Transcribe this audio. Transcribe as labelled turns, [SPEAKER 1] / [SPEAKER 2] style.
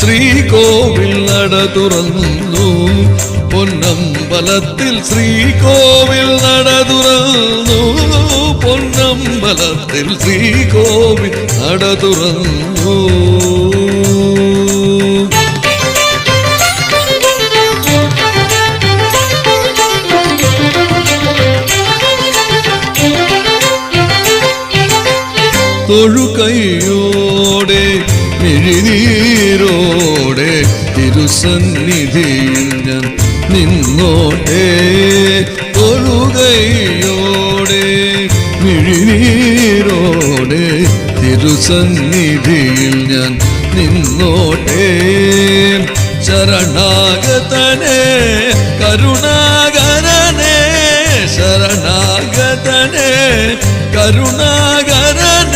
[SPEAKER 1] ശ്രീകോവിൽ നട തുറന്നു. പൊന്നമ്പലത്തിൽ ശ്രീകോവിൽ നട തുറന്നു. പൊന്നമ്പലത്തിൽ ശ്രീകോവിൽ നട തുറന്നു. തൊഴുകൈയോടെ മിഴിനീരോടെ തിരുസന്നിധിയിൽ ഞാൻ നിന്നോടെ തൊഴുകയോടെ മിഴിനീരോടെ തിരുസന്നിധിയിൽ ഞാൻ നിന്നോടെ. ശരണാഗതനെ കരുണാകരനെ ശരണാഗതനെ കരുണാകരനെ